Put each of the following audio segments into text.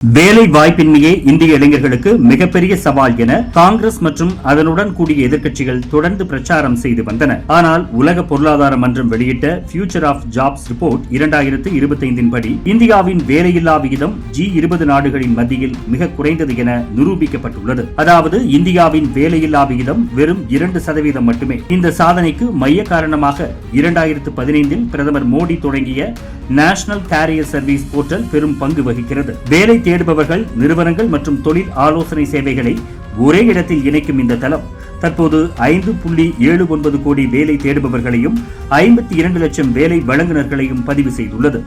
வேலை வாய்ப்பின்மையே இந்திய இளைஞர்களுக்கு மிகப்பெரிய சவால் என காங்கிரஸ் மற்றும் அதனுடன் கூடிய எதிர்க்கட்சிகள் தொடர்ந்து பிரச்சாரம் செய்து வந்தன. ஆனால் உலக பொருளாதார மன்றம் வெளியிட்ட ஃபியூச்சர் ஆஃப் ஜாப்ஸ் ரிப்போர்ட் இரண்டாயிரத்து இருபத்தைந்தின் படி இந்தியாவின் வேலையில்லா விகிதம் ஜி இருபது நாடுகளின் மத்தியில் மிக குறைந்தது என நிரூபிக்கப்பட்டுள்ளது. அதாவது இந்தியாவின் வேலையில்லா விகிதம் வெறும் இரண்டு சதவீதம் மட்டுமே. இந்த சாதனைக்கு மைய காரணமாக இரண்டாயிரத்து பதினைந்தில் பிரதமர் மோடி தொடங்கிய நேஷனல் கேரியர் சர்வீஸ் போர்ட்டல் பெரும் பங்கு வகிக்கிறது. வேலை தேடுபவர்கள் நிறுவனங்கள் மற்றும் தொழில் ஆலோசனை சேவைகளை ஒரே இடத்தில் இணைக்கும் இந்த தளம். தற்போது ஐந்து புள்ளி ஏழு ஒன்பது கோடி வேலை தேடுபவர்களையும் ஐம்பத்தி இரண்டு லட்சம் வேலை வழங்குநர்களையும் பதிவு செய்துள்ளது.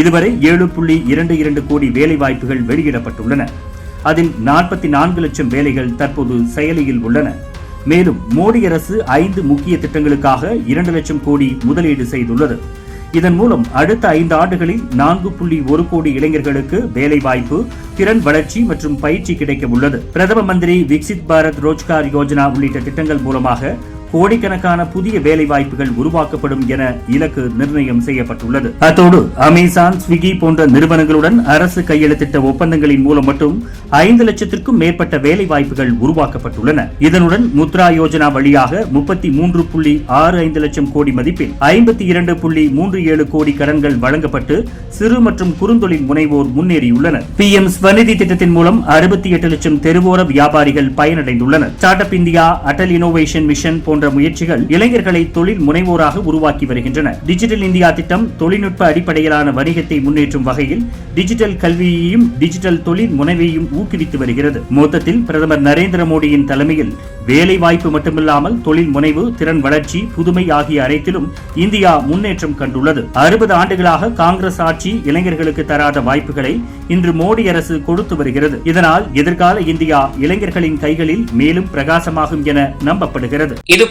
இதுவரை ஏழு புள்ளி இரண்டு இரண்டு கோடி வேலை வாய்ப்புகள் வெளியிடப்பட்டுள்ளன. அதில் நாற்பத்தி நான்கு லட்சம் வேலைகள் தற்போது செயலியில் உள்ளன. மேலும் மோடி அரசு ஐந்து முக்கிய திட்டங்களுக்காக இரண்டு லட்சம் கோடி முதலீடு செய்துள்ளது. இதன் மூலம் அடுத்த ஐந்து ஆண்டுகளில் நான்கு புள்ளி ஒரு கோடி இளைஞர்களுக்கு வேலைவாய்ப்பு திறன் வளர்ச்சி மற்றும் பயிற்சி கிடைக்க உள்ளது. பிரதம மந்திரி விக்சித் பாரத் ரோஜ்கார் யோஜனா உள்ளிட்ட திட்டங்கள் மூலமாக கோடிக்கணக்கான புதிய வேலை வாய்ப்புகள் உருவாக்கப்படும் என இலக்கு நிர்ணயம் செய்யப்பட்டுள்ளது. அத்தோடு அமேசான் ஸ்விக்கி போன்ற நிறுவனங்களுடன் அரசு கையெழுத்திட்ட ஒப்பந்தங்களின் மூலம் மட்டும் ஐந்து லட்சத்திற்கும் மேற்பட்ட வேலை வாய்ப்புகள் உருவாக்கப்பட்டுள்ளன. இதனுடன் முத்ரா யோஜனா வழியாக முப்பத்தி மூன்று புள்ளி ஆறு ஐந்து லட்சம் கோடி மதிப்பில் ஐம்பத்தி இரண்டு புள்ளி மூன்று ஏழு கோடி கடன்கள் வழங்கப்பட்டு சிறு மற்றும் குறுந்தொழில் முனைவோர் முன்னேறியுள்ளனர். பி எம் ஸ்வநிதி திட்டத்தின் மூலம் அறுபத்தி எட்டு லட்சம் தெருவோர வியாபாரிகள் பயனடைந்துள்ளனர். Start up India Atal innovation mission போன்ற போன்ற முயற்சிகள் இளைஞர்களை தொழில் முனைவோராக உருவாக்கி வருகின்றன. டிஜிட்டல் இந்தியா திட்டம் தொழில்நுட்ப அடிப்படையிலான வணிகத்தை முன்னேற்றும் வகையில் டிஜிட்டல் கல்வியையும் டிஜிட்டல் தொழில் முனைவையும் ஊக்குவித்து வருகிறது. மொத்தத்தில் பிரதமர் நரேந்திர மோடியின் தலைமையில் வேலை வாய்ப்பு மட்டுமில்லாமல் தொழில் முனைவு திறன் வளர்ச்சி புதுமை ஆகிய அனைத்திலும் இந்தியா முன்னேற்றம் கண்டுள்ளது. அறுபது ஆண்டுகளாக காங்கிரஸ் ஆட்சி இளைஞர்களுக்கு தராத வாய்ப்புகளை இன்று மோடி அரசு கொடுத்து வருகிறது. இதனால் எதிர்கால இந்தியா இளைஞர்களின் கைகளில் மேலும் பிரகாசமாகும் என நம்பப்படுகிறது. இது